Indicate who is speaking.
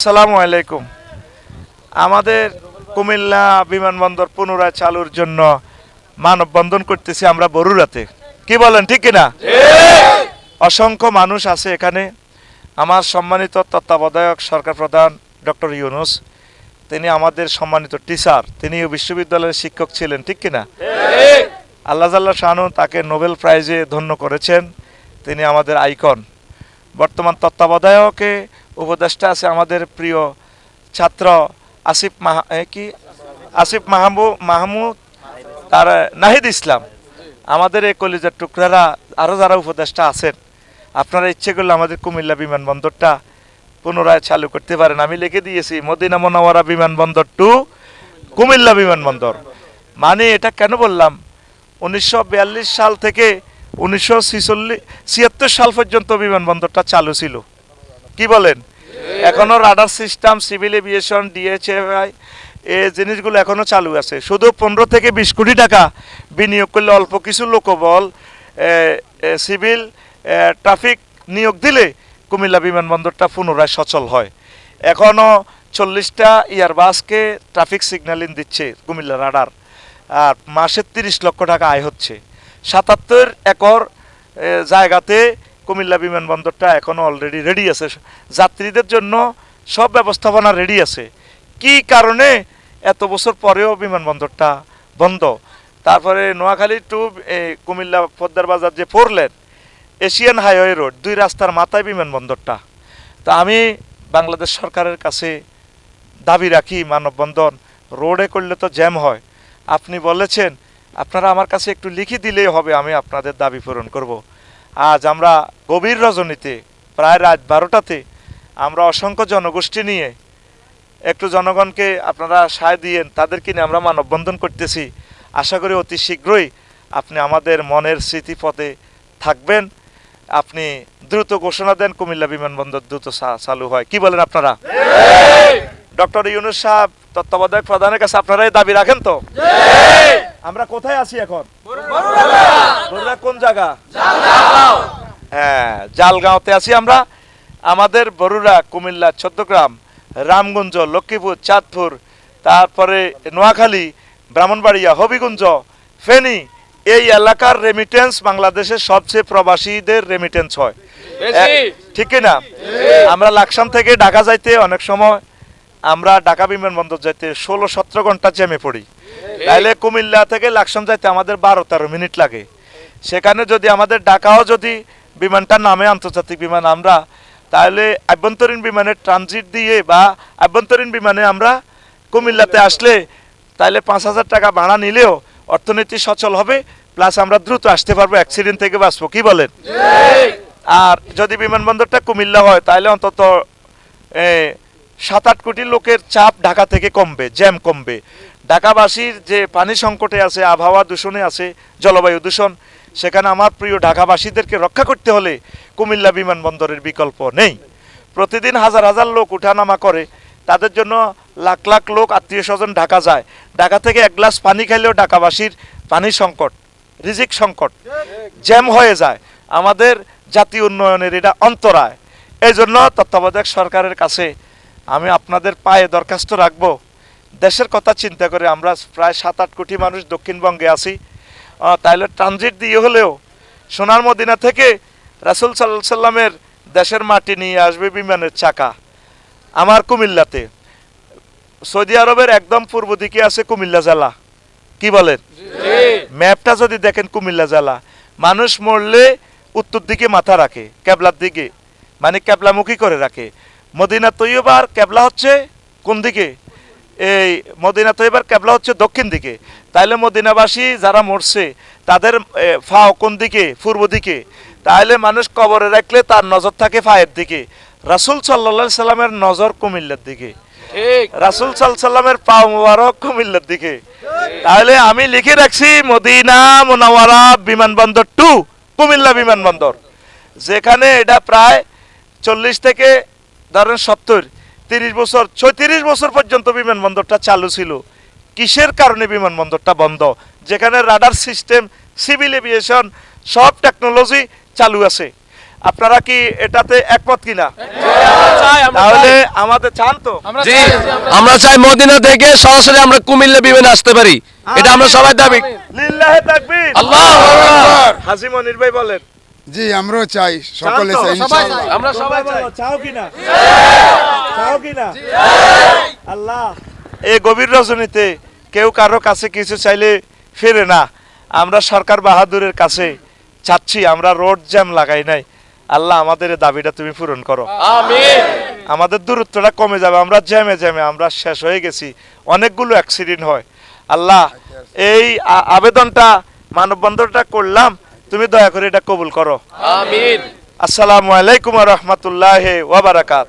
Speaker 1: আসসালামু আলাইকুম। আমাদের কুমিল্লা বিমানবন্দর পুনরায় চালুর জন্য মানববন্ধন করতেছি আমরা বরুরাতে। কি বলেন ঠিক কিনা? অসংখ্য মানুষ আছে এখানে। আমার সম্মানিত তত্ত্বাবধায়ক সরকার প্রধান ডক্টর ইউনুস তিনি আমাদের সম্মানিত টিচার তিনিও বিশ্ববিদ্যালয়ের শিক্ষক ছিলেন ঠিক কিনা? আল্লাহ জাল্লাহ শাহানু তাকে নোবেল প্রাইজে ধন্য করেছেন। তিনি আমাদের আইকন। বর্তমান তত্ত্বাবধায়কে উপদেষ্টা আছে আমাদের প্রিয় ছাত্র আসিফ মাহা কি? আসিফ মাহমু মাহমুদ তার নাহিদ ইসলাম। আমাদের এই কলিজার টুকরারা আরও যারা উপদেষ্টা আছেন, আপনারা ইচ্ছে করলে আমাদের কুমিল্লা বিমানবন্দরটা পুনরায় চালু করতে পারেন। আমি লিখে দিয়েছি, মদিনা মনোয়ারা বিমানবন্দর টু কুমিল্লা বিমানবন্দর। মানে এটা কেন বললাম? উনিশশো বিয়াল্লিশ সাল থেকে উনিশশো ছিয়াত্তর সাল পর্যন্ত বিমানবন্দরটা চালু ছিল। কি বলেন? এখনও radar system civil aviation DHFI এই জিনিসগুলো এখনও চালু আছে। শুধু পনেরো থেকে বিশ কোটি টাকা বিনিয়োগ করলে অল্প কিছু লোকবল সিভিল ট্রাফিক নিয়োগ দিলে কুমিল্লা বিমানবন্দরটা পুনরায় সচল হয়। এখনও চল্লিশটা ইয়ারবাসকে ট্রাফিক সিগন্যালিং দিচ্ছে কুমিল্লা রাডার আর মাসে তিরিশ লক্ষ টাকা আয় হচ্ছে। সাতাত্তর একর জায়গাতে কুমিল্লা বিমানবন্দরটা এখনও অলরেডি রেডি আছে। যাত্রীদের জন্য সব ব্যবস্থাপনা রেডি আছে। কি কারণে এত বছর পরেও বিমানবন্দরটা বন্ধ? তারপরে নোয়াখালী টু কুমিল্লা পদ্মার বাজার যে পড়লেন এশিয়ান হাইওয়ে রোড দুই রাস্তার মাথায় বিমানবন্দরটা তা আমি বাংলাদেশ সরকারের কাছে দাবি রাখি, মানববন্ধন। রোডে করলে তো জ্যাম হয়। আপনি বলেছেন, আপনারা আমার কাছে একটু লিখে দিলেই হবে, আমি আপনাদের দাবি পূরণ করব। আজ আমরা গভীর রজনীতে, প্রায় রাত বারোটাতে, আমরা অসংখ্য জনগোষ্ঠী নিয়ে একটু জনগণকে আপনারা সায় দিয়েন, তাদেরকে নিয়ে আমরা মানববন্ধন করতেছি। আশা করি অতি শীঘ্রই আপনি আমাদের মনের স্মৃতিপথে থাকবেন। আপনি দ্রুত ঘোষণা দেন, কুমিল্লা বিমানবন্দর দ্রুত চালু হয়। কি বলেন আপনারা? ডক্টর ইউনুস সাহেব, তত্ত্বাবধায়ক প্রধানের কাছে আপনারা দাবি রাখেন তো? আমরা কোথায় আছি এখন? কোন জায়গা? হ্যাঁ জালগাঁওতে আছি আমরা। আমাদের বরুড়া কুমিল্লা চোদ্দগ্রাম রামগঞ্জ লক্ষ্মীপুর চাঁদপুর তারপরে নোয়াখালী ব্রাহ্মণবাড়িয়া হবিগঞ্জ ফেনী এই এলাকার রেমিটেন্স বাংলাদেশের সবচেয়ে প্রবাসীদের রেমিটেন্স হয়। ঠিক না আমরা লাকসাম থেকে ঢাকা যাইতে অনেক সময় আমরা ঢাকা বিমানবন্দর যাইতে ষোলো সতেরো ঘণ্টা জ্যামে পড়ি। তাইলে কুমিল্লা থেকে লাকসাম যাইতে আমাদের বারো তেরো মিনিট লাগে। সেখানে যদি আমাদের ঢাকাও যদি বিমানটা নামে আন্তর্জাতিক বিমান আমরা, তাহলে আভ্যন্তরীণ বিমানের ট্রানজিট দিয়ে বা আভ্যন্তরীণ বিমানে আমরা কুমিল্লাতে আসলে তাহলে পাঁচ হাজার টাকা ভাড়া নিলেও অর্থনীতি সচল হবে প্লাস আমরা দ্রুত আসতে পারব অ্যাক্সিডেন্ট থেকে বাঁচবো। কি বলেন? আর যদি বিমানবন্দরটা কুমিল্লা হয়, তাহলে অন্তত সাত আট কোটি লোকের চাপ ঢাকা থেকে কমবে, জ্যাম কমবে। ঢাকাবাসীর যে পানি সংকটে আছে, আবহাওয়া দূষণে আছে, জলবায়ু দূষণ সেখানে আমার প্রিয় ঢাকাবাসীদেরকে রক্ষা করতে হলে কুমিল্লা বিমানবন্দরের বিকল্প নেই। প্রতিদিন হাজার হাজার লোক উঠানামা করে, তাদের জন্য লাখ লাখ লোক আত্মীয় স্বজন ঢাকা যায়। ঢাকা থেকে এক গ্লাস পানি খাইলেও ঢাকাবাসীর পানি সংকট, রিজিক সংকট জ্যাম হয়ে যায়। আমাদের জাতীয় উন্নয়নের এটা অন্তরায়। এই জন্য তত্ত্বাবধায়ক সরকারের কাছে আমি আপনাদের পায়ে দরখাস্ত রাখব। দেশের কথা চিন্তা করে আমরা প্রায় সাত আট কোটি মানুষ দক্ষিণবঙ্গে আছি। তাইলে ট্রানজিট দিয়ে হলেও সোনার মদিনা থেকে রাসুল সাল্লাহ সাল্লামের দেশের মাটি নিয়ে আসবে বিমানের চাকা আমার কুমিল্লাতে। সৌদি আরবের একদম পূর্ব দিকে আছে কুমিল্লা জেলা। কি বলেন? ম্যাপটা যদি দেখেন কুমিল্লা জেলা মানুষ মরলে উত্তর দিকে মাথা রাখে ক্যাবলার দিকে। মানে ক্যাবলামুখী করে রাখে। মদিনা তৈয়বার ক্যাবলা হচ্ছে কোন দিকে? এই মদিনা তৈয়বার ক্যাবলা হচ্ছে দক্ষিণ দিকে। তাইলে মদিনাবাসী যারা মরছে তাদের ফাও কোন দিকে? পূর্ব দিকে। তাহলে মানুষ কবরে রাখলে তার নজর থাকে ফায়ের দিকে। রাসুল সাল্লা সাল্লামের নজর কুমিল্লার দিকে। রাসুল সাল্লামের পা মুবারক কুমিল্লার দিকে। তাহলে আমি লিখে রাখছি মদিনা মোনাওয়ারা বিমানবন্দর টু কুমিল্লা বিমানবন্দর। যেখানে এটা প্রায় চল্লিশ থেকে ধরেন সত্তর তিরিশ বছর ছয়ত্রিশ বছর পর্যন্ত বিমানবন্দরটা চালু ছিল। কিসের কারণে বিমানবন্দরটা বন্ধ? যেখানে রাডার সিস্টেম সিভিল এভিয়েশন সব টেকনোলজি চালু আছে। আপনারা কি এটাতে একমত কিনা? তাহলে আমাদের চান তো?
Speaker 2: আমরা চাই মদিনা থেকে সরাসরি আমরা কুমিল্লা বিমানে আসতে পারি। এটা আমরা সবাই দাবি
Speaker 1: লিল্লাহে তাকবীর।
Speaker 2: আল্লাহ
Speaker 1: হাসি মনির ভাই বলেন
Speaker 3: জি আমরাও চাই সকলে চাই
Speaker 2: আমরা সবাই চাই।
Speaker 1: চাও কিনা? চাও কিনা? আল্লাহ। এই গভীর রজনীতে কেউ কারও কাছে কিছু চাইলে ফেরে না। আমরা সরকার বাহাদুরের কাছে চাচ্ছি আমরা রোড জ্যাম লাগাই নাই। আল্লাহ আমাদের এই দাবিটা তুমি পূরণ করো।
Speaker 2: আমিন।
Speaker 1: আমাদের দূরত্বটা কমে যাবে আমরা জ্যামে জ্যামে আমরা শেষ হয়ে গেছি। অনেকগুলো অ্যাক্সিডেন্ট হয়। আল্লাহ এই আবেদনটা মানববন্ধনটা করলাম তুমি দয়া করে এটা কবুল করো।
Speaker 2: আমিন।
Speaker 1: আসসালামু আলাইকুম রহমতুল্লাহ ওয়াবারাকাত